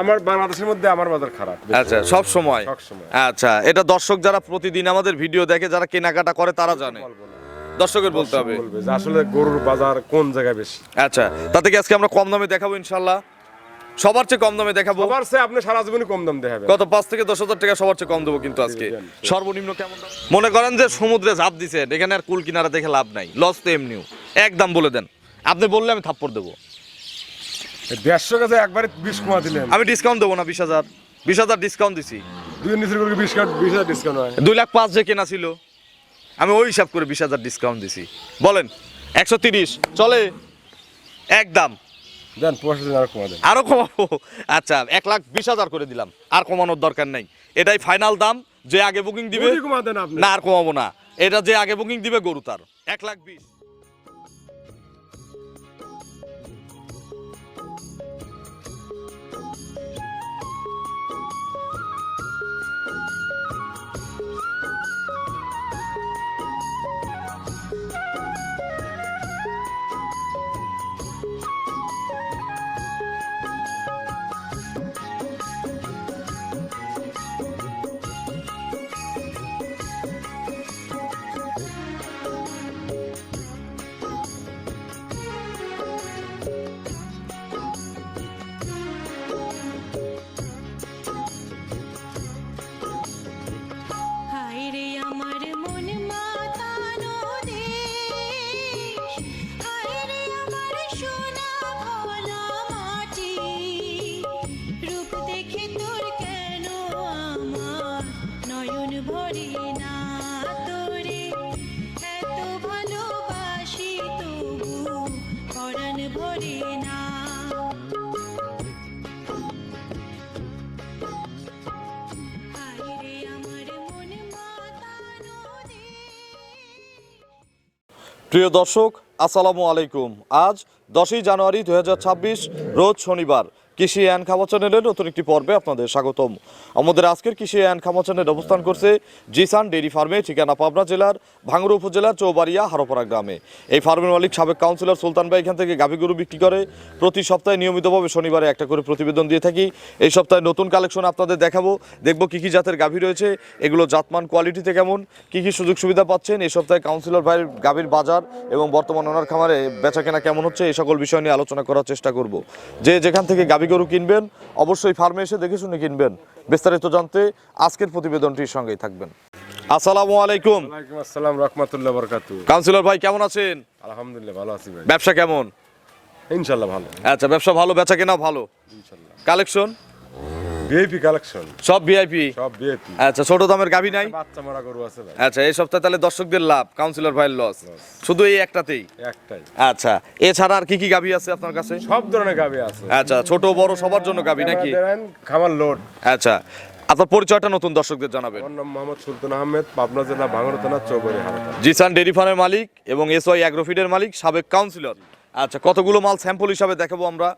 আমার বাংলাদেশের মধ্যে আমার বাজার খারাপ আচ্ছা সব সময়? আচ্ছা এটা দর্শক যারা প্রতিদিন আমাদের ভিডিও দেখে যারা কেনাকাটা করে তারা জানে। দর্শকের বলতে হবে। আসলে গরুর বাজার কোন জায়গায় বেশি? আচ্ছা তাতে কি আজকে আমরা কম দামে দেখাবো ইনশাল্লাহ সবার চেয়ে কম দামে দেখাবো? সবার চেয়ে আপনি সারা জীবনই কম দাম দেখাবেন। কত পাঁচ থেকে দশ হাজার টাকা সবার চেয়ে কম দেবো কিন্তু আজকে। সর্বনিম্ন কেমন দাম? মনে করেন যে সমুদ্রে ঝাঁপ দিছেন এখানে আর কুল কিনারা দেখে লাভ নাই। লস তো এমনিও। একদম বলে দেন। আপনি বললে আমি থাপ্পড় দেবো। দেড়শো কাছে একবারে বিশ কমা দিলেন। আমি ডিসকাউন্ট দেবো না বিশ হাজার। বিশ হাজার ডিসকাউন্ট দিছি। দুই নিচের করে বিশ বিশ হাজার ডিসকাউন্ট হয়। দুই লাখ পাঁচ যে কেনা ছিল আমি ওই হিসাব করে বিশ হাজার ডিসকাউন্ট দিছি। বলেন একশো তিরিশ চলে। একদম দেন আর কমা দেন। আরও কমাবো? আচ্ছা এক লাখ বিশ হাজার করে দিলাম। আর কমানোর দরকার নাই। এটাই ফাইনাল দাম যে আগে বুকিং দিবে কোটি কমা দেন না আর কমাবো না। এটা যে আগে বুকিং দিবে গরু তার। এক লাখ বিশ। প্রিয় দর্শক আসসালামু আলাইকুম। আজ দশই জানুয়ারি দু হাজার ছাব্বিশ রোজ শনিবার। কৃষি অ্যান্ড খামা চ্যানেলের নতুন একটি পর্বে আপনাদের স্বাগতম। আমাদের আজকের কৃষি অ্যান্ড খামা চ্যানেল অবস্থান করছে জিসান ডেইরি ফার্মে, ঠিকানা পাবনা জেলার ভাঙ্গুড়া উপজেলার চৌবাড়িয়া, হারোপাড়া গ্রামে। এই ফার্মের মালিক সাবেক কাউন্সিলর সুলতান ভাই এখান থেকে গাভী গরু বিক্রি করে প্রতি সপ্তাহে নিয়মিতভাবে শনিবারে একটা করে প্রতিবেদন দিয়ে থাকি। এই সপ্তাহে নতুন কালেকশন আপনাদের দেখাবো। দেখব কী কী জাতের গাভী রয়েছে, এগুলো জাতমান কোয়ালিটিতে কেমন, কী কী সুযোগ সুবিধা পাচ্ছেন। এই সপ্তাহে কাউন্সিলর ভাইয়ের গাভীর বাজার এবং বর্তমান ওনার খামারে বেচা কেনা কেমন হচ্ছে, এই সকল বিষয় নিয়ে আলোচনা করার চেষ্টা করব। যে যেখান থেকে গাভী গরু কিনবেন অবশ্যই ফার্মে এসে দেখে শুনে কিনবেন। বিস্তারিত জানতে আজকের প্রতিবেদনটির সঙ্গেই থাকবেন। আসসালামু আলাইকুম। ওয়ালাইকুম আসসালাম রহমতুল্লাহ বরকাতু কাউন্সিলর ভাই কেমন আছেন? আলহামদুলিল্লাহ ভালো আছি ভাই। ব্যবসা কেমন? ইনশাল্লাহ ভালো। আচ্ছা ব্যবসা ভালো বেচা কেনা ভালো। ইনশাল্লাহ কালেকশন? বিএপি কালেকশন সব ভিআইপি সব বিএপি আচ্ছা ছোট দামের গাভী নাই? বাচ্চা মারা গরু আছে ভাই। আচ্ছা এই সপ্তাহে তাহলে দর্শকদের লাভ কাউন্সিলর ভাইয়ের লস শুধু এই একটাতেই? একটাই। আচ্ছা এছাড়া আর কি কি গাভী আছে আপনার কাছে? সব ধরনের গাবি আছে। আচ্ছা ছোট বড় সবার জন্য গাভী নাকি? খামার লোড। আচ্ছা আপনার পরিচয়টা নতুন দর্শকদের জানাবেন। আমার নাম মোহাম্মদ সুলতান আহমেদ পাবনা জেলা ভাঙড় থানা চৌবাড়ি জিসান ডেরি ফার্মের মালিক এবং এসওয়াই অ্যাগ্রোফিডের মালিক সাবেক কাউন্সিলর আচ্ছা কতগুলো মাল স্যাম্পল হিসাবে দেখাবো আমরা?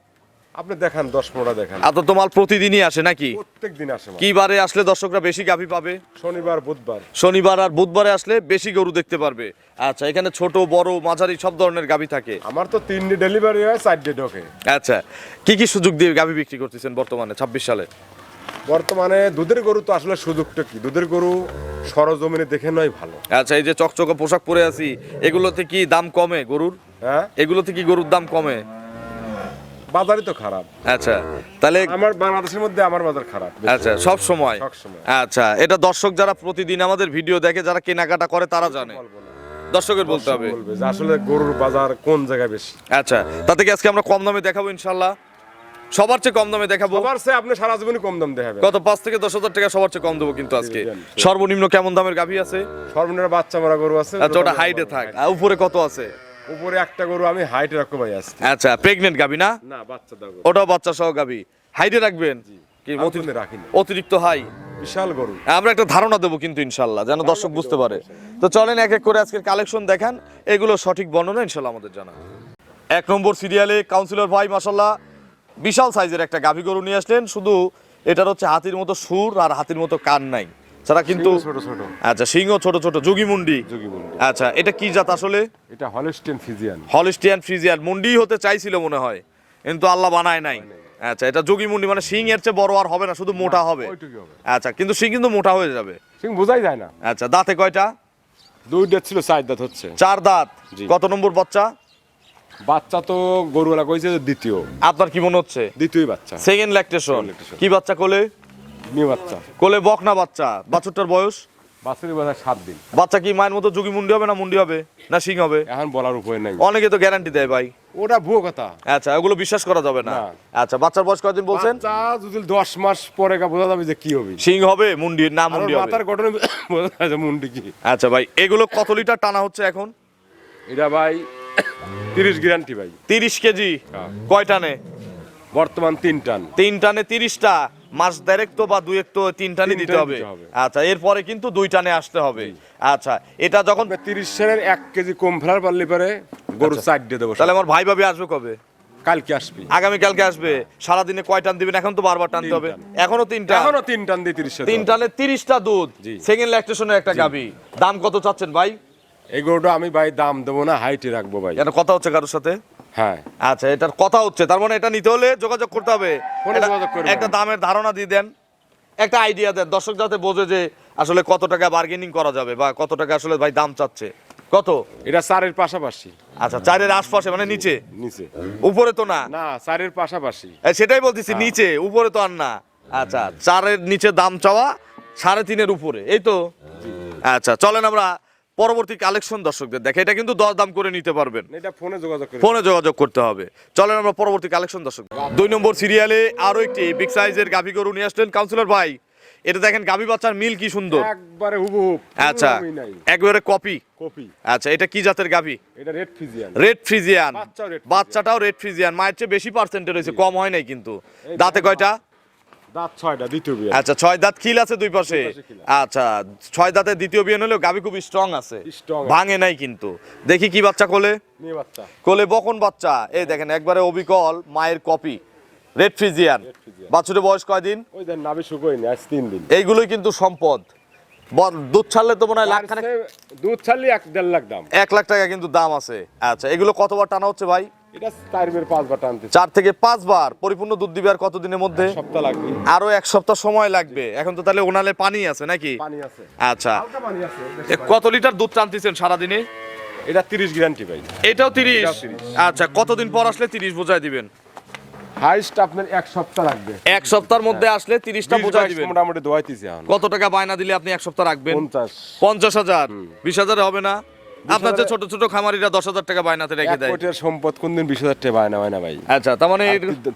আপনি দেখান দশ পনেরো দেখান। আপনার তো মাল প্রতিদিনই আসে নাকি? প্রত্যেক দিন আসে কি বারে আসলে দর্শকরা বেশি গাভী পাবে? শনিবার বুধবার। শনিবার আর বুধবারে আসলে বেশি গরু দেখতে পারবে। আচ্ছা এখানে ছোট বড় মাঝারি সব ধরনের গাভী থাকে। আমার তো তিনটে ডেলিভারি হয় চারটে ঢোকে। আচ্ছা কি কি সুযোগ দিয়ে গাভী বিক্রি করতেছেন বর্তমানে ছাব্বিশ সালে? বর্তমানে দুধের গরু তো আসলে সুযোগটা কি? দুধের গরু সরজমিনে দেখে নয় ভালো। আচ্ছা এই যে চকচকে পোশাক পরে আছি এগুলোতে কি দাম কমে গরুর? হ্যাঁ? এগুলোতে কি গরুর দাম কমে? বাজারই তো খারাপ। আচ্ছা তাহলে আমার বাংলাদেশের মধ্যে আমার বাজার খারাপ আচ্ছা সব সময়? আচ্ছা এটা দর্শক যারা প্রতিদিন আমাদের ভিডিও দেখে যারা কেনাকাটা করে তারা জানে। দর্শকের বলতে হবে। যে আসলে গরুর বাজার কোন জায়গায় বেশি? আচ্ছা তাতে কি আজকে আমরা কম দামে দেখাবো ইনশাল্লাহ সবার চেয়ে কম দামে দেখাবো? সবার চেয়ে আপনি সারা জীবনই কম দাম দেখাবেন। কত পাঁচ থেকে দশ হাজার টাকা সবার চেয়ে কম দেবো কিন্তু আজকে। সর্বনিম্ন কেমন দামের গাভী আছে? সর্বনিম্ন বাচ্চা মারা গরু আছে আচ্ছা ওটা হাইটে থাক। উপরে কত আছে? উপরে একটা গরু আমি হাইটে রাখব ভাই আজকে। আচ্ছা প্রেগনেন্ট গাভী না? না বাচ্চা দাও ওটাও বাচ্চা সহ গাভী হাইটে রাখবেন? কি আমি অতি- অতিরিক্ত হাই বিশাল গরু। আমরা একটা ধারণা দেবো কিন্তু ইনশাল্লাহ যেন দর্শক বুঝতে পারে। তো চলেন এক এক করে আজকের কালেকশন দেখান। এগুলো সঠিক বর্ণনা ইনশাল্লাহ আমাদের জানা। এক নম্বর সিরিয়ালে কাউন্সিলর ভাই মাসাল্লাহ বিশাল সাইজের একটা গাভী গরু নিয়ে আসলেন। শুধু এটার হচ্ছে হাতির মতো সুর আর হাতির মতো কান নাই। ছাড়া কিন্তু ছোট ছোট। আচ্ছা সিংহ ছোট ছোট যোগী মুন্ডি যোগীমুন্ডি। আচ্ছা এটা কি জাত আসলে? এটা হলস্টেন ফিজিয়ান। হলিস্টিয়ান ফ্রিজিয়ান মুন্ডি হতে চাইছিল মনে হয় কিন্তু আল্লাহ বানায় নাই। আচ্ছা এটা যোগী মুন্ডি মানে শিং এর চেয়ে বড় আর হবে না শুধু মোটা হবে। আচ্ছা কিন্তু সিং কিন্তু মোটা হয়ে যাবে। সিং বোঝাই যায় না। আচ্ছা দাঁতে কয়টা? দুই ডেট ছিল চার দাঁত হচ্ছে। চার দাঁত। কত নম্বর বাচ্চা? বাচ্চা তো গরুওয়ালা কইছে যে দ্বিতীয়। আপনার কি মনে হচ্ছে? দ্বিতীয় বাচ্চা। সেকেন্ড ল্যাকটেশন কি বাচ্চা কোলে? মেয়ে বাচ্চা। কোলে বকনা বাচ্চা? বাছুরটার বয়স? সাত দিন। বাচ্চা কি মায়ের মতো যোগী মুন্ডি হবে না মুন্ডি হবে? না শিং হবে? এখন বলার উপায় নাই। অনেকে তো গ্যারান্টি দেয় ভাই। ওটা ভুয়ো কথা। আচ্ছা ওগুলো বিশ্বাস করা যাবে না। আচ্ছা বাচ্চার বয়স বলছেন? যদি মাস পরে বোঝা যাবে যে কি হবে। শিং হবে মুন্ডি না আর ওর মুন্ডি হবে? মাথার গঠনে বোঝা মুন্ডি কি। আচ্ছা ভাই এগুলো কত লিটার টানা হচ্ছে এখন? এটা ভাই তিরিশ গ্যারান্টি ভাই। তিরিশ কেজি। হ্যাঁ। কয় টানে? বর্তমান তিন টান। তিন টানে তিরিশটা। মাস দেড়েক তো বা দুই এক তো তিন টানে দিতে হবে। আচ্ছা এরপরে কিন্তু দুই টানে আসতে হবে। আচ্ছা এটা যখন তিরিশ সালের এক কেজি কম ফেলার পারলে পরে গরু চার দিয়ে দেবো তাহলে আমার ভাই ভাবি আসবে কবে? কালকে আসবি। আগামী কালকে আসবে। সারাদিনে কয় টান দিবেন? এখন তো বারবার টানতে হবে। এখনও তিন টান। এখনও তিন টান দিয়ে তিরিশ তিন টানে তিরিশটা দুধ। জি। সেকেন্ড ল্যাকটেশনের একটা গাবি দাম কত চাচ্ছেন ভাই? এই গরুটা আমি ভাই দাম দেবো না হাইটে রাখব ভাই। যেন কথা হচ্ছে কারোর সাথে? হ্যাঁ। আচ্ছা এটার কথা হচ্ছে তার মানে এটা নিতে হলে যোগাযোগ করতে হবে। একটা দামের ধারণা দিয়ে দেন। একটা আইডিয়া দেন দর্শক যাতে বোঝে যে আসলে কত টাকা বার্গেনিং করা যাবে বা কত টাকা আসলে ভাই দাম চাচ্ছে। কত? এটা চারের পাশাপাশি। আচ্ছা চারের আশপাশে মানে নিচে? নিচে। উপরে তো না? না চারের পাশাপাশি। সেটাই বলতেছি হ্যাঁ। নিচে উপরে তো আর না। আচ্ছা চারের নিচে দাম চাওয়া সাড়ে তিনের উপরে এই তো? আচ্ছা চলেন আমরা পরবর্তী কালেকশন দর্শকদের দেখে এটা কিন্তু দর দাম করে নিতে পারবেন। এটা ফোনে যোগাযোগ ফোনে যোগাযোগ করতে হবে। চলেন আমরা পরবর্তী কালেকশন দর্শক দুই নম্বর সিরিয়ালে আরও একটি বিগ সাইজের গাভি গরু নিয়ে আসলেন কাউন্সিলর ভাই। এটা দেখেন গাভি বাচ্চার মিল কি সুন্দর। একবারে হুবহুব আচ্ছা একবারে কপি কপি আচ্ছা এটা কি জাতের গাভি? এটা রেড ফিজিয়ান রেড ফ্রিজিয়ান বাচ্চাটাও রেড ফ্রিজিয়ান মায়ের চেয়ে বেশি পার্সেন্টে রয়েছে কম হয় নাই কিন্তু। দাঁতে কয়টা? আচ্ছা ছয় দাঁত খিল আছে দুই পাশে? আচ্ছা ছয় দাঁতের দ্বিতীয় বিয়ে হলেও গাভি খুব স্ট্রং আছে। ভাঙে নাই কিন্তু। দেখি কি বাচ্চা কোলে? বাচ্চা। কোলে বকন বাচ্চা। এই দেখেন একবারে অবিকল মায়ের কপি রেড ফ্রিজিয়ান Friesian। বয়স কয়দিন ওই দেন নাবি শুকোই আজ তিন দিন। এইগুলোই কিন্তু সম্পদ। ব- দুধ ছাড়লে তো মনে হয় লাখ দুধ ছাড়লে এক দেড় লাখ দাম। এক লাখ টাকা কিন্তু দাম আছে। আচ্ছা এগুলো কতবার টানা হচ্ছে ভাই? এটা চার পাঁচবার টানতে চার থেকে পাঁচবার পরিপূর্ণ দুধ দিবে আর কতদিনের মধ্যে? সপ্তাহ লাগবে। আরও এক সপ্তাহ সময় লাগবে। এখন তো তাহলে ওনালে পানি আছে নাকি? পানি আছে। আচ্ছা। কত লিটার দুধ টানতেছেন সারাদিনে? এটা তিরিশ গ্যারান্টি ভাই। এটাও তিরিশ? এটাও 30 আচ্ছা কতদিন পর আসলে তিরিশ বোঝাই দিবেন? হাইস্ট আপনার এক সপ্তাহ লাগবে। এক সপ্তাহের মধ্যে আসলে তিরিশটা বোঝাই দিবেন। মোটামুটি দোয়াইতেছি কত টাকা বায়না দিলে আপনি এক সপ্তাহ রাখবেন? পঞ্চাশ। পঞ্চাশ হাজার। বিশ হাজারে হবে না? আপনার যে ছোট ছোট খামারিরা দশ হাজার টাকা বায়নাতে রেখে দেয়। কোটির সম্পদ কোনদিন বিশ হাজার টাকা বায়না হয় না ভাই। আচ্ছা তার মানে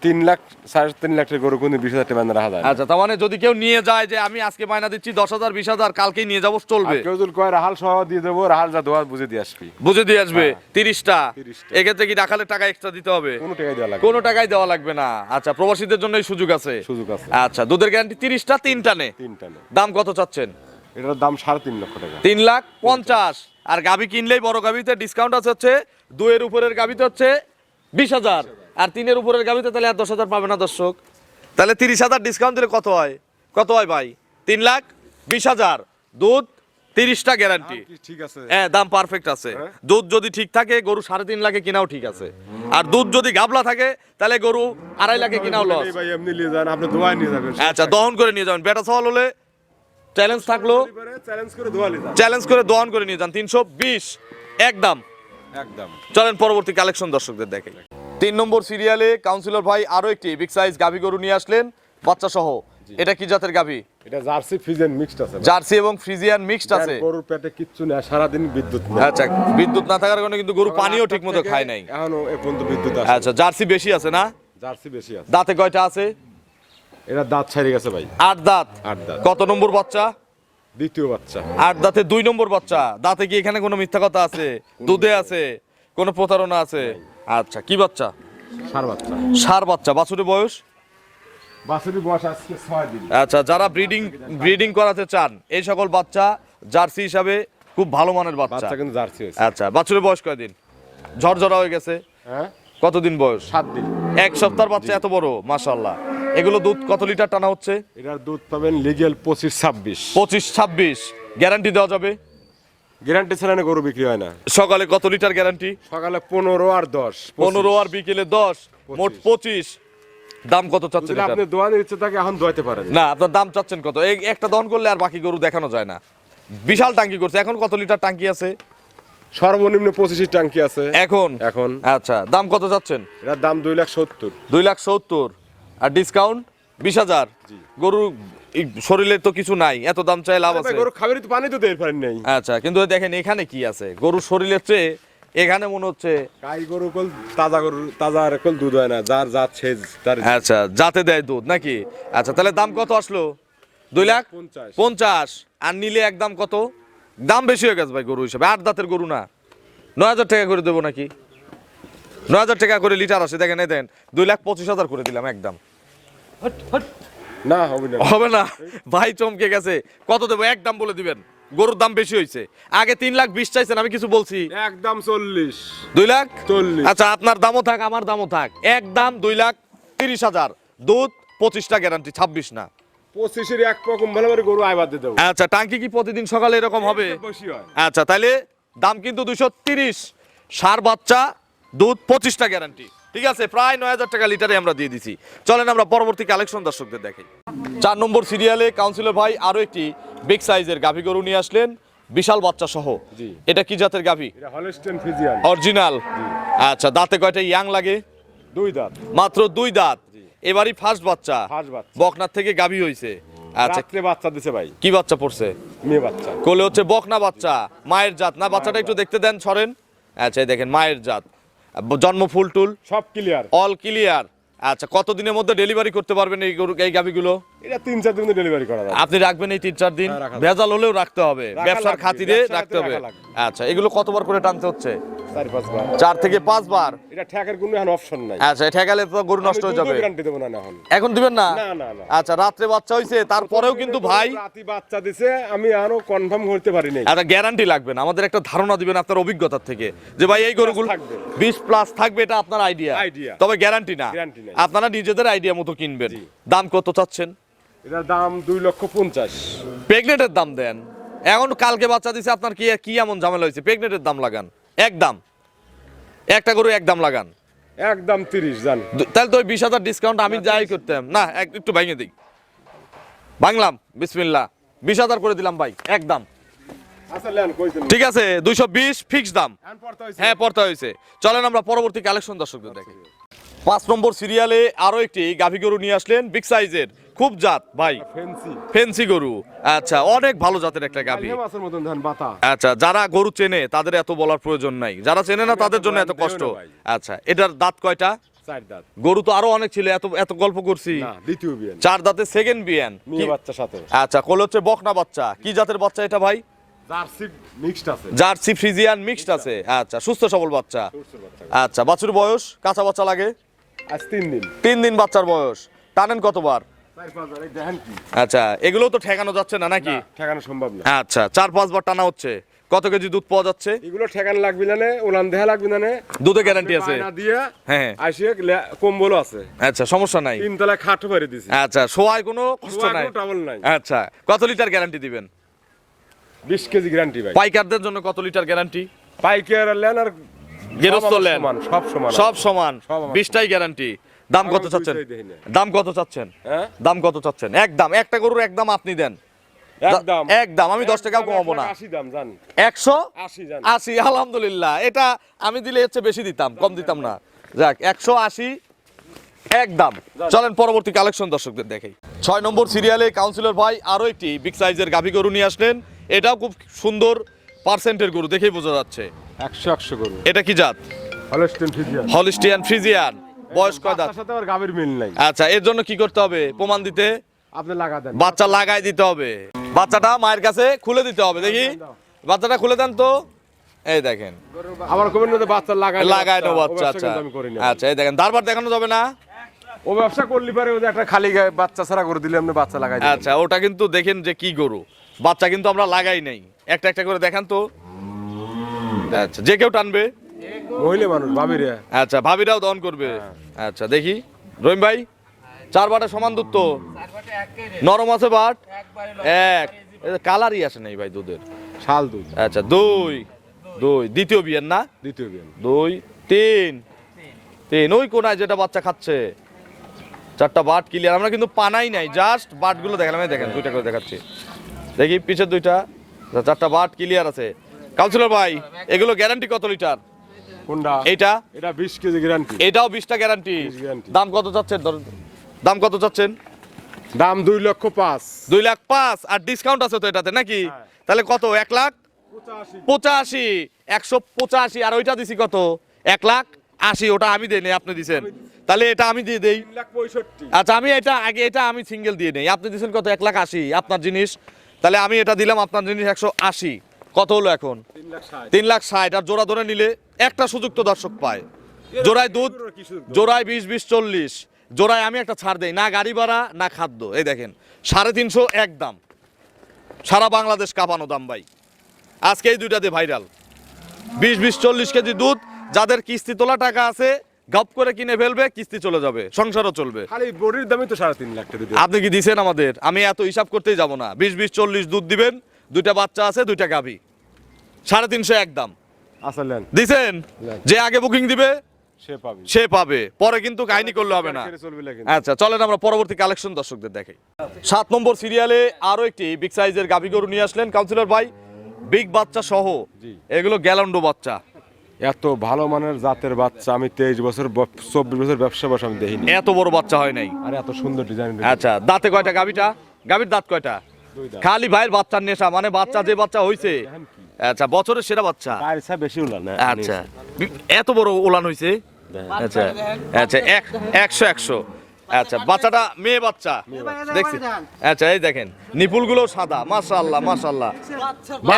তিন- লাখ সাড়ে তিন লাখ টাকা গরু কোনদিন বিশ হাজার টাকা বায়না রাখা যায় আচ্ছা তার মানে যদি কেউ নিয়ে যায় যে আমি আজকে বায়না দিচ্ছি দশ হাজার বিশ হাজার কালকেই নিয়ে যাব চলবে। কেউ যদি কয় রাহাল সহ দিয়ে দেবো রাহাল যা দোয়া বুঝে দিয়ে আসবি। বুঝে দিয়ে আসবে। তিরিশটা। 30টা। এক্ষেত্রে কি রাখালে টাকা এক্সট্রা দিতে হবে? কোনো টাকা দেওয়া লাগবে কোনো টাকাই দেওয়া লাগবে না। আচ্ছা প্রবাসীদের জন্য সুযোগ আছে। সুযোগ আছে। আচ্ছা দুধের গ্যারান্টি তিরিশটা তিনটা নে। তিনটা নেই দাম কত চাচ্ছেন? এটার দাম সাড়ে তিন লক্ষ টাকা। তিন লাখ পঞ্চাশ। আর গাবি কিনলেই বড় গাবিতে ডিসকাউন্ট আছে হচ্ছে দুয়ের উপরের গাবিতে হচ্ছে বিশ হাজার। আর তিনের উপরের গাবিতে তাহলে আর দশ হাজার পাবে না দর্শক। তাহলে তিরিশ হাজার ডিসকাউন্ট দিলে কত হয়? কত হয় ভাই? তিন লাখ বিশ হাজার। দুধ তিরিশটা গ্যারান্টি ঠিক আছে। হ্যাঁ দাম পারফেক্ট আছে। হ্যাঁ। দুধ যদি ঠিক থাকে গরু সাড়ে তিন লাখে কিনাও ঠিক আছে। আর দুধ যদি গাবলা থাকে তাহলে গরু আড়াই লাখে কিনাও লস আচ্ছা দহন করে নিয়ে যাবেন। বেটা সওয়াল হলে চ্যালেঞ্জ থাকল। চ্যালেঞ্জ করে দোয়া নিয়ে যান চ্যালেঞ্জ করে নিয়ে যান। তিনশো বিশ। একদম। একদম। চলেন পরবর্তী কালেকশন দর্শকদের দেখে তিন নম্বর সিরিয়ালে কাউন্সিলর ভাই আরও একটি বিগ সাইজ গাভি গরু নিয়ে আসলেন বাচ্চা সহ এটা কি জাতের গাভি? এটা জার্সি ফিজেন মিক্সড আছে জার্সি এবং ফ্রিজিয়ান মিক্সড আছে। গরুর পেটে কিচ্ছু নেই সারাদিন বিদ্যুৎ নেই। আচ্ছা বিদ্যুৎ না থাকার কারণে কিন্তু গরু পানিও ঠিক মতো খায় নাই। এখনও এ পর্যন্ত বিদ্যুৎ আছে আচ্ছা জার্সি বেশি আছে না? জার্সি বেশি আছে। দাঁতে কয়টা আছে? এটা দাঁত ছাড়িয়ে গেছে ভাই। আট দাঁত? আট দাঁত। কত নম্বর বাচ্চা? দ্বিতীয় বাচ্চা। আট দাঁতে দুই নম্বর বাচ্চা। দাঁতে কি এখানে কোনো মিথ্যা কথা আছে? দুধে আছে? কোনো প্রতারণা আছে? আচ্ছা কি বাচ্চা? সার বাচ্চা। সার বাচ্চা। বাছুরের বয়স? বাছুরি বয়স আজকে ছয় দিন। আচ্ছা যারা ব্রিডিং ব্রিডিং করাতে চান এই সকল বাচ্চা জার্সি হিসাবে খুব ভালো মানের বাচ্চা। বাচ্চা কিন্তু জার্সি হয়েছে। আচ্ছা বাছুরের বয়স কয়দিন ঝরঝরা হয়ে গেছে। হ্যাঁ? কতদিন বয়স? সাত দিন। এক সপ্তাহের বাচ্চা এত বড় মাশাল্লাহ এগুলো দুধ কত লিটার টানা হচ্ছে? এটার দুধ পাবেন লিগেল পঁচিশ ছাব্বিশ। পঁচিশ ছাব্বিশ। গ্যারান্টি দেওয়া যাবে? গ্যারান্টি ছাড়া না গরু বিক্রি হয় না। সকালে কত লিটার গ্যারান্টি? সকালে পনেরো আর দশ পনেরো আর বিকেলে দশ মোট পঁচিশ। দাম কত চাচ্ছেন আপনি দোয়ানের ইচ্ছে থাকে এখন দোয়াতে পারেন। না আপনার দাম চাচ্ছেন কত? এই একটা দহন করলে আর বাকি গরু দেখানো যায় না। বিশাল টাঙ্কি করছে। এখন কত লিটার টাঙ্কি আছে? সর্বনিম্ন পঁচিশের টাঙ্কি আছে। এখন? এখন। আচ্ছা দাম কত চাচ্ছেন? এটার দাম দুই লাখ সত্তর। দুই লাখ সত্তর। আর ডিসকাউন্ট বিশ হাজার। গরু শরীরে তো কিছু নাই এত দাম চাই লাভ আছে। গরু খাবারই তো পানি তো দেয় পারেন নেই। আচ্ছা কিন্তু দেখেন এখানে কি আছে? গরুর শরীরের চেয়ে এখানে মনে হচ্ছে গাই গরু কল তাজা গরু তাজা আর কল দুধ হয় না যার জাত সেজ তার আচ্ছা যাতে দেয় দুধ নাকি? আচ্ছা তাহলে দাম কত আসলো? দুই লাখ পঞ্চাশ। পঞ্চাশ। আর নিলে একদম কত? দাম বেশি হয়ে গেছে ভাই গরু হিসাবে। আট দাঁতের গরু না। নয় হাজার টাকা করে দেবো নাকি? নয় হাজার টাকা করে লিটার আসে দেখেন এই দেন দুই লাখ পঁচিশ হাজার করে দিলাম একদম। না হবে না। হবে না? ভাই চমকে গেছে। কত দেবো? একদম বলে দিবেন। গরুর দাম বেশি হয়েছে। আগে তিন লাখ বিশ চাইছেন আমি কিছু বলছি। একদম চল্লিশ। দুই লাখ? চল্লিশ। আচ্ছা আপনার দামও থাক আমার দামও থাক। এক দাম দুই লাখ তিরিশ হাজার। দুধ পঁচিশটা গ্যারান্টি ছাব্বিশ না। পঁচিশের এক রকম ভালো করে গরু আইবার দিয়ে দেবো আচ্ছা টাঙ্কি কি প্রতিদিন সকালে এরকম হবে? আচ্ছা তাহলে দাম কিন্তু দুশো তিরিশ। সার বাচ্চা দুধ পঁচিশটা গ্যারান্টি ঠিক আছে প্রায় নয় হাজার টাকা লিটারে আমরা দিয়ে দিছি। চলেন আমরা পরবর্তী কালেকশন দর্শকদের দেখাই চার নম্বর সিরিয়ালে কাউন্সিলর ভাই আরও একটি বিগ সাইজের গাভী গরু নিয়ে আসলেন বিশাল বাচ্চা সহ এটা কি জাতের গাভী? অরিজিনাল আচ্ছা দাঁতে কয়টা ইয়াং লাগে? দুই দাঁত। মাত্র দুই দাঁত। এবারই ফার্স্ট বাচ্চা। বকনার থেকে গাভী হয়েছে আচ্ছা। বাচ্চা দিছে ভাই। কি বাচ্চা পড়ছে? মেয়ে বাচ্চা। কোলে হচ্ছে বকনা বাচ্চা। মায়ের জাত। না বাচ্চাটা একটু দেখতে দেন সরেন। আচ্ছা দেখেন মায়ের জাত। জন্ম ফুল টুল? সব ক্লিয়ার অল ক্লিয়ার আচ্ছা কতদিনের মধ্যে ডেলিভারি করতে পারবেন এই গরু এই গাভিগুলো? এটা তিন চার দিনে ডেলিভারি করা যাবে। আপনি রাখবেন এই তিন চার দিন। রাখা যাবে। ভেজাল হলেও রাখতে হবে। ব্যবসার খাতিরে রাখতে হবে। আচ্ছা এগুলো কতবার করে টানতে হচ্ছে? চার থেকে পাঁচবার এটা ঠেকের কোনো এখন অপশন নাই। আচ্ছা ঠেকালে তো গরু নষ্ট হয়ে যাবে। গ্যারান্টি দেবো না এখন। এখন দিবেন না? না, না, না। আচ্ছা রাত্রে বাচ্চা হয়েছে তারপরেও কিন্তু ভাই রাতি বাচ্চা দিছে আমি আরও কনফার্ম করতে পারি নাই। একটা গ্যারান্টি লাগবে না। আমাদের একটা ধারণা দিবেন আপনার অভিজ্ঞতার থেকে। যে ভাই এই গরুগুলো থাকবে। বিশ প্লাস থাকবে এটা আপনার আইডিয়া। তবে গ্যারান্টি না। আপনারা নিজেদের আইডিয়া মতো কিনবেন। দাম কত চাচ্ছেন? এটার দাম দুই লক্ষ পঞ্চাশ। প্রেগনেটের দাম দেন। এখন কালকে বাচ্চা দিছে আপনার কি কি এমন ঝামেলা হয়েছে? প্রেগনেটের দাম লাগান। এক দাম। একটা গরু এক দাম লাগান। একদম তিরিশ জান। তাহলে তো বিশ হাজার ডিসকাউন্ট আমি যাই করতাম। না এক- একটু ভেঙে দিই। বাংলাম বিসমিল্লা বিশ হাজার করে দিলাম ভাই একদম আচ্ছা লেন কইছেন ঠিক আছে দুইশো বিশ ফিক্স দাম। হইছে। হ্যাঁ পড়তে হয়েছে। চলেন আমরা পরবর্তী কালেকশন দর্শকদের দেখি। পাঁচ নম্বর সিরিয়ালে আরও একটি গাভী গরু নিয়ে আসলেন বিগ সাইজের খুব জাত ভাই। ফেন্সি। ফেন্সি গরু। আচ্ছা অনেক ভালো জাতের একটা গাভী। আচ্ছা যারা গরু চেনে তাদের এত বলার প্রয়োজন নাই। যারা চেনে না তাদের জন্য এত কষ্ট। আচ্ছা এটার দাঁত কয়টা? গরু তো আরও অনেক ছিল এত এত গল্প করছি। চার দাঁতে সেকেন্ড বিয়ান। বাচ্চা সাথে। আচ্ছা কোল হচ্ছে বকনা বাচ্চা। কি জাতের বাচ্চা এটা ভাই? জার্সি ফ্রিজিয়ান মিক্সড আছে। আচ্ছা সুস্থ সবল বাচ্চা। বাচ্চা। আচ্ছা বাছুর বয়স কাঁচা বাচ্চা লাগে? আজ তিন দিন। তিন দিন বাচ্চার বয়স। টানেন কতবার? পাঁচ বার, আচ্ছা এগুলো তো ঠেকানো যাচ্ছে না নাকি? ঠেকানো সম্ভব না। আচ্ছা চার পাঁচবার টানা হচ্ছে। কত কেজি দুধ পাওয়া যাচ্ছে? এগুলো ঠেকানো লাগবে না নে, উলান দেহা লাগবে না নে। দুধে গ্যারান্টি আছে। বায়না দিয়ে হ্যাঁ আসিয়ে লে- কম্বলও আছে। আচ্ছা সমস্যা নাই। তিন তলায় খাট ভরে দিছি। আচ্ছা শোয়ায় কোনো কষ্ট নাই? ট্রাবল নাই। আচ্ছা কত লিটার গ্যারান্টি দিবেন? বিশ কেজি গ্যারান্টি ভাই। পাইকারদের জন্য কত লিটার গ্যারান্টি পাইকার লেন আর গেরস্ত লেন। সব সমান। সব সমান। সব আমার বিশটাই গ্যারান্টি দাম কত চাচ্ছেন? না। দাম কত চাচ্ছেন? হ্যাঁ? দাম কত চাচ্ছেন? একদম একটা গরুর একদম আপনি দেন। একদম একদম আমি দশ টাকাও কমাবো না। আশি দাম জান। একশো? আশি আশি আলহামদুলিল্লাহ। এটা আমি দিলে হচ্ছে বেশি দিতাম কম দিতাম না। যাক একশো আশি একদম চলেন পরবর্তী কালেকশন দর্শকদের দেখাই। ছয় নম্বর সিরিয়ালে কাউন্সিলর ভাই আরও একটি বিগ সাইজের গাভী গরু নিয়ে আসলেন। এটাও খুব সুন্দর পার্সেন্টের গরু দেখেই বোঝা যাচ্ছে। একশো একশো করু এটা কি জাত? Holstein Friesian Holstein Friesian. বয়স কয় দাঁত সাথে আর গাভীর মিল নাই। আচ্ছা এর জন্য কি করতে হবে? প্রমাণ দিতে? আপনি লাগা দেন। বাচ্চা লাগাই দিতে হবে। বাচ্চাটা মায়ের কাছে খুলে দিতে হবে দেখি। বাচ্চাটা খুলে দেন তো। এই দেখেন। আমার কমেন্ট মধ্যে বাচ্চা লাগাই লাগাই নো বাচ্চা আচ্ছা না। আচ্ছা এই দেখেন দারবার দেখানো যাবে না? ও ব্যবসা করলি পারে যে একটা খালি গায়ে বাচ্চা ছাড়া করে দিলে আপনি বাচ্চা লাগাই আচ্ছা ওটা কিন্তু দেখেন যে কি গরু। বাচ্চা কিন্তু আমরা লাগাই নাই। একটা একটা করে দেখান তো। আচ্ছা যে কেউ টানবে। মহিলা মানুষ ভাবি রে আচ্ছা ভাবিরাও দহন করবে। আচ্ছা দেখি। রহিম ভাই চার বাটে সমান দুধ তো? নরম আছে বাট? এক। কালারই আসে নাই ভাই দুধের। শাল দুধ। আচ্ছা দুই। দুই। দ্বিতীয় বিয়ের না? দ্বিতীয় বিয়ান দুই তিন। তিন। ওই কোনায় যেটা বাচ্চা খাচ্ছে। চারটা বাট ক্লিয়ার আমরা কিন্তু পানাই নাই জাস্ট বাটগুলো দেখালাম। দেখেন দুইটা করে দেখাচ্ছি। দেখি পিছের দুইটা। আচ্ছা, চারটা বাট ক্লিয়ার আছে। কাউন্সিলর ভাই এগুলো গ্যারান্টি কত লিটার? কোনটা? এইটা এটা বিশ কেজি গ্যারান্টি এটাও বিশটা গ্যারান্টি দাম কত চাচ্ছেন? ধরুন দাম কত চাচ্ছেন? দাম দুই লক্ষ পাঁচ। দুই লাখ পাঁচ। আর ডিসকাউন্ট আছে তো এটাতে নাকি? তাহলে কত? এক লাখ? পঁচাশি। একশো পঁচাশি। আর ওইটা দিছি কত? এক লাখ আশি। ওটা আমি দিই আপনি দিছেন। তাহলে এটা আমি দিয়ে দেই। তিন লাখ পঁয়ষট্টি। আচ্ছা আমি এটা আগে এটা আমি সিঙ্গেল দিয়ে নেই। আপনি দিচ্ছেন কত? এক লাখ আশি। আপনার জিনিস। তাহলে আমি এটা দিলাম আপনার জিনিস একশো আশি। কত হলো এখন? তিন লাখ ষাট। আর জোড়া ধরে নিলে একটা সুযোগ তো দর্শক পায়। জোড়ায় দুধ জোড়ায় বিশ বিশ চল্লিশ। জোড়ায় আমি একটা ছাড় দেই না গাড়ি ভাড়া না খাদ্য। এই দেখেন সাড়ে তিনশো এক দাম। সারা বাংলাদেশ কাঁপানো দাম ভাই। আজকে এই দুইটাতে ভাইরাল বিশ বিশ চল্লিশ কেজি দুধ যাদের কিস্তি তোলা টাকা আছে গপ করে কিনে ফেলবে কিস্তি চলে যাবে সংসারও চলবে। খালি বডির দামই তো সাড়ে তিন লাখ টাকা আপনি কি দিছেন আমাদের? আমি এত হিসাব করতেই যাব না। বিশ বিশ চল্লিশ দুধ দিবেন দুইটা বাচ্চা আছে দুইটা গাভী। সাড়ে তিনশো এক দাম। আসলেন দিছেন? যে আগে বুকিং দিবে সে পাবি। সে পাবে। পরে কিন্তু কাহিনী করলে হবে না। আচ্ছা চলেন আমরা পরবর্তী কালেকশন দর্শকদের দেখাই। সাত নম্বর সিরিয়ালে আরও একটি বিগ সাইজের গাভী গরু নিয়ে আসলেন কাউন্সিলর ভাই। বিগ বাচ্চা সহ। এগুলো গ্যালান্ডো বাচ্চা। এত ভালো মানের জাতের বাচ্চা আমি তেইশ বছর চব্বিশ বছর ব্যবসা বসে আমি দেখিনি। এত বড় বাচ্চা হয় নাই। আর এত সুন্দর ডিজাইন আচ্ছা দাঁতে কয়টা গাভীটা? গাভীর দাঁত কয়টা। খালি ভাইয়ের বাচ্চার নেশা মানে বাচ্চা যে বাচ্চা হইছে। আচ্ছা বছরের সেরা বাচ্চা। বেশি উলান আচ্ছা। এত বড় উলান হইছে? আচ্ছা আচ্ছা একশো একশো। আচ্ছা বাচ্চাটা মেয়ে বাচ্চা। দেখছি। আচ্ছা এই দেখেন নিপুলগুলো সাদা মাশাআল্লাহ মাশাআল্লাহ।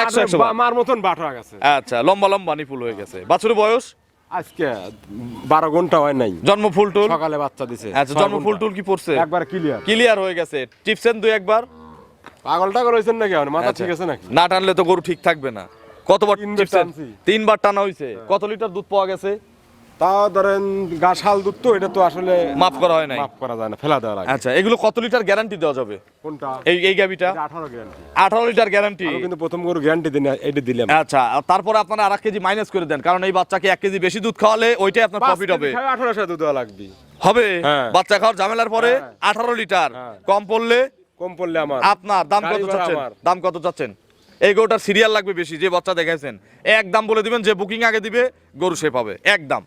একশো একশো বা- মার মতন বাট হয়ে গেছে। আচ্ছা লম্বা লম্বা নিপুল হয়ে গেছে। বাছুরের বয়স? আজকে বারো ঘণ্টা হয় নাই। জন্ম ফুল টুল? সকালে বাচ্চা দিছে। আচ্ছা জন্ম ফুল টুল কি পড়ছে? একবার ক্লিয়ার ক্লিয়ার হয়ে গেছে। টিপসেন দুই একবার। পাগল টাগল হয়েছেন নাকি এখন? মাথা আচ্ছা। ঠিক আছে নাকি? না টানলে তো গরু ঠিক থাকবে না। কতবার টানছি। তিনবার টানা হয়েছে কত লিটার দুধ পাওয়া গেছে? তাও ধরেন গা শাল দুধ তো এটা তো আসলে মাফ করা হয় মাফ করা যায় না ফেলা দেওয়া লাগে। আচ্ছা এগুলো কত লিটার গ্যারান্টি দেওয়া যাবে? কোনটা? এই এই গাবিটা? আঠারো গ্যারান্টি আঠারো লিটার গ্যারান্টি কিন্তু প্রথম গরু গ্যারান্টি দিন এটা দিলাম। আচ্ছা তারপরে আপনারা আর কেজি মাইনাস করে দেন কারণ এই বাচ্চাকে এক কেজি বেশি দুধ খাওয়ালে ওইটাই আপনার প্রফিট হবে। আঠারোশো দুধ দেওয়া লাগবে। হবে? হ্যাঁ। বাচ্চা খাওয়ার ঝামেলার পরে হ্যাঁ। আঠারো লিটার। হ্যাঁ। কম পড়লে কম পড়লে আমার। আপনার দাম কত চাচ্ছেন? দাম কত চাচ্ছেন? এই গরুটার সিরিয়াল লাগবে বেশি যে বাচ্চা দেখাইছেন। এক দাম বলে দিবেন যে বুকিং আগে দিবে গরু সে পাবে। এক দাম।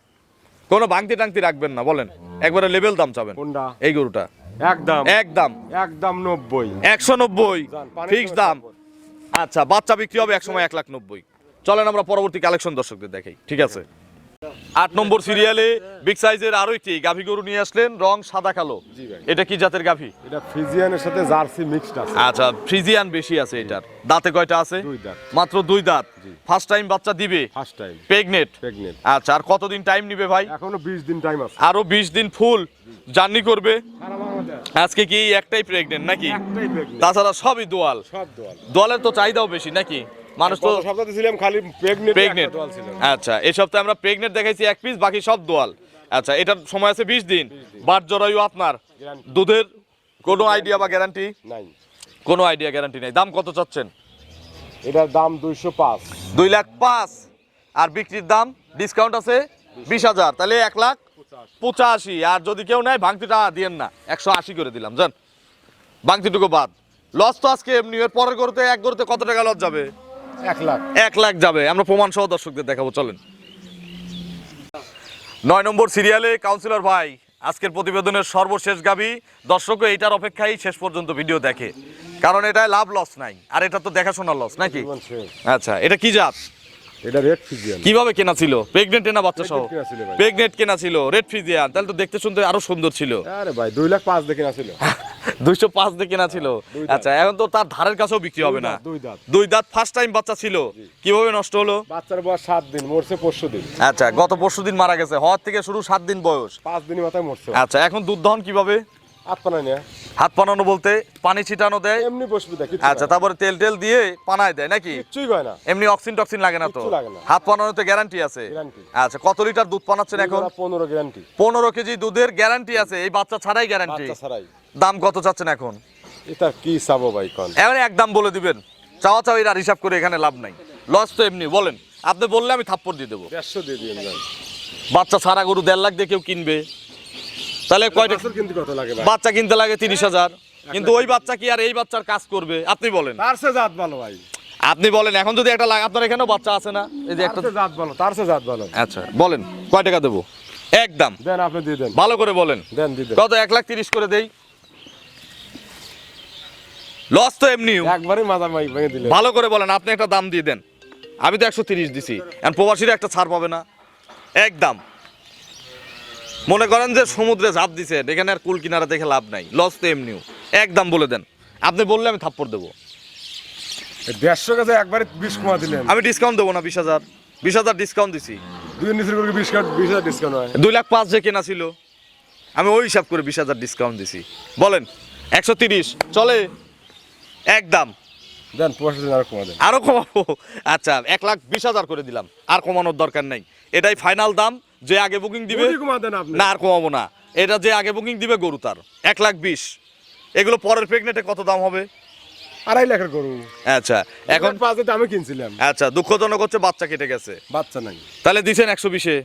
কোনো ভাঙতি টাংতি রাখবেন না বলেন। একবারে লেভেল দাম চাবেন। কোনটা? এই গরুটা। একদম এক দাম। একদম নব্বই। একশো নব্বই। ফিক্স দাম আচ্ছা বাচ্চা বিক্রি হবে এক সময় এক লাখ নব্বই। চলেন আমরা পরবর্তী কালেকশন দর্শকদের দেখাই। ঠিক আছে? আট নম্বর সিরিয়ালে বিগ সাইজের আরও একটি গাভী গরু নিয়ে আসলেন রং সাদা কালো। এটা কি জাতের গাভী? এটা ফিজিয়ানের সাথে জার্সি মিক্সড আছে। আচ্ছা ফ্রিজিয়ান বেশি আছে এটার। দাঁতে কয়টা আছে? দুই দাঁত। মাত্র দুই দাঁত। ফার্স্ট টাইম বাচ্চা দিবে? ফার্স্ট টাইম প্রেগনেট প্রেগনেন্ট আচ্ছা আর কতদিন টাইম নিবে ভাই? এখনও বিশ দিন টাইম আছে। আরও বিশ দিন ফুল জার্নি করবে? আজকে কি একটাই প্রেগনেন্ট নাকি? তাছাড়া সবই দোয়াল। সব দোয়াল। দোয়ালের তো চাহিদাও বেশি নাকি? মানুষ তো গত সপ্তাহে ছিলাম খালি প্রেগনেন্ট প্রেগনেন্ট ছিল। আচ্ছা এই সপ্তাহে আমরা প্রেগনেন্ট দেখাইছি এক পিস বাকি সব দোয়াল। আচ্ছা এটার সময় আছে বিশ দিন। বাট জরায়ু আপনার? দুধের কোনো আইডিয়া বা গ্যারান্টি নাই। কোনো আইডিয়া গ্যারান্টি নেই। দাম কত চাচ্ছেন? এটার দাম দুইশো পাঁচ। দুই লাখ পাঁচ। আর বিক্রির দাম ডিসকাউন্ট আছে বিশ হাজার। তাহলে এক লাখ পঁচাশি। আর যদি কেউ নেয় ভাঙতিটা দিয়েন না। একশো আশি করে দিলাম জান। ভাঙতিটুকু বাদ। লস তো আজকে এমনি এর পরের গরুতে এক গরুতে কত টাকা লস যাবে? এক লাখ। এক লাখ যাবে। আমরা প্রমাণ সহ দর্শকদের দেখাবো চলেন। নয় নম্বর সিরিয়ালে কাউন্সিলর ভাই আজকের প্রতিবেদনের সর্বশেষ গাবি। দর্শকও এইটার অপেক্ষায় শেষ পর্যন্ত ভিডিও দেখে। কারণ এটা লাভ লস নাই আর এটা তো দেখাশোনার লস নাকি? আচ্ছা এটা কি জাত? এটা রেড ফিজিয়ান কীভাবে কেনা ছিল? প্রেগনেন্ট না বাচ্চা সহ? কেনা ছিল প্রেগনেন্ট কেনা ছিল। রেড ফিজিয়ান তাহলে তো দেখতে শুনতে আরও সুন্দর ছিল। আরে ভাই দুই লাখ পাঁচ দেখে আসছিল দুইশো পাঁচ দিয়ে কেনা ছিল। আচ্ছা এখন তো তার ধারের কাছেও বিক্রি হবে না। দুই দাঁত। দুই দাঁত ফার্স্ট টাইম বাচ্চা ছিল। কীভাবে নষ্ট হলো? বাচ্চার বয়স সাত দিন মরছে পরশু দিন। আচ্ছা গত পরশু দিন মারা গেছে। হওয়ার থেকে শুরু সাত দিন বয়স। পাঁচ মাথায় মরছে। আচ্ছা এখন দুধ দহন কীভাবে? হাত পানানো বলতে পানি ছিটানো দেয়। এমনি বসবি আচ্ছা তারপরে তেল টেল দিয়ে পানায় দেয় নাকি? কিচ্ছুই হয় না। এমনি অক্সিন টক্সিন লাগে না তো। হাত পানানোতে গ্যারান্টি আছে? আচ্ছা কত লিটার দুধ পানাচ্ছেন এখন? পনেরো গ্যারান্টি। পনেরো কেজি দুধের গ্যারান্টি আছে এই বাচ্চা ছাড়াই গ্যারান্টি। ছাড়াই। দাম কত চাচ্ছেন এখন? এটা কি চাবো ভাই কন? এখন এক দাম বলে দিবেন। চাওয়া চাওয়ির আর হিসাব করে এখানে লাভ নাই। লস তো এমনি বলেন। আপনি বললে আমি থাপ্পড় দিয়ে দেবো। দেড়শো দিয়ে দিন যান বাচ্চা সারা গরু দেড় লাখ দিয়ে কেউ কিনবে। তাহলে কয়টা বাছুর কিন্তু কত লাগে বাচ্চা কিনতে লাগে তিরিশ হাজার। কিন্তু ওই বাচ্চা কি আর এই বাচ্চার কাজ করবে? আপনি বলেন। তার সে জাত ভালো ভাই। আপনি বলেন এখন যদি একটা লাগে আপনার এখানেও বাচ্চা আছে না? এই যে একটা জাত ভালো তার সে জাত ভালো। আচ্ছা বলেন কয় টাকা দেবো? একদম দেন আপনি দিয়ে দেন। ভালো করে বলেন। দেন দিয়ে দেন। কত? এক লাখ তিরিশ করে দেই। লস তো এমনি একবারই মাথা মাই ভেঙে দিলে ভালো করে বলেন আপনি একটা দাম দিয়ে দেন। আমি তো একশো তিরিশ দিছি। এখন প্রবাসীরা একটা ছাড় পাবে না। একদম মনে করেন যে সমুদ্রে ঝাঁপ দিছে এখানে আর কুল কিনারা দেখে লাভ নাই। লস তো এমনিও। একদম বলে দেন। আপনি বললে আমি থাপ্পড় দেবো। দেড়শো কাছে একবারে বিশ কমা দিলেন। আমি ডিসকাউন্ট দেবো না বিশ হাজার। বিশ হাজার ডিসকাউন্ট দিছি। নিচের করে বিশ বিশ হাজার ডিসকাউন্ট হয়। দুই লাখ পাঁচ যে কেনা ছিল আমি ওই হিসাব করে বিশ হাজার ডিসকাউন্ট দিছি। বলেন একশো তিরিশ। চলে একদম দেন কমা আরও কমাবো। আচ্ছা এক লাখ বিশ হাজার করে দিলাম। আর কমানোর দরকার নেই। এটাই ফাইনাল দাম। যে আগে বুকিং দিবে না আর কমাবো না। এটা যে আগে বুকিং দিবে গরু তার। এক লাখ বিশ। এগুলো পরের প্রেগনেটে কত দাম হবে? আড়াই লাখের গরু। আচ্ছা এখন পাঁচ আমি কিনছিলাম। আচ্ছা দুঃখজনক হচ্ছে বাচ্চা কেটে গেছে। বাচ্চা নাই। তাহলে দিছেন একশো বিশে।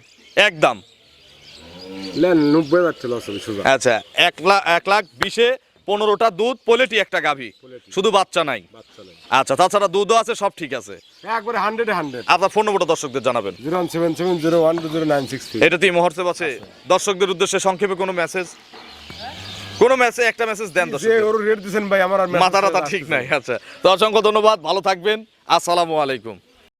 আসলে সোজা আচ্ছা এক লাখ এক লাখ বিশে পনেরোটা দুধ পোলেটি একটা গাভী। শুধু বাচ্চা নাই। আচ্ছা তাছাড়া দুধও আছে সব ঠিক আছে। একবারে হান্ড্রেডে হান্ড্রেড আপনার ফোন নম্বরটা দর্শকদের জানাবেন। Zero seven seven zero one two zero nine six three এটাতেই মহর্সেব আছে। দর্শকদের উদ্দেশ্যে সংক্ষেপে কোনো মেসেজ কোনো মেসেজ একটা মেসেজ দেন দর্শক ভাই আমার মাথা ঠিক নাই আচ্ছা। তো অসংখ্য ধন্যবাদ ভালো থাকবেন। আসসালামু আলাইকুম।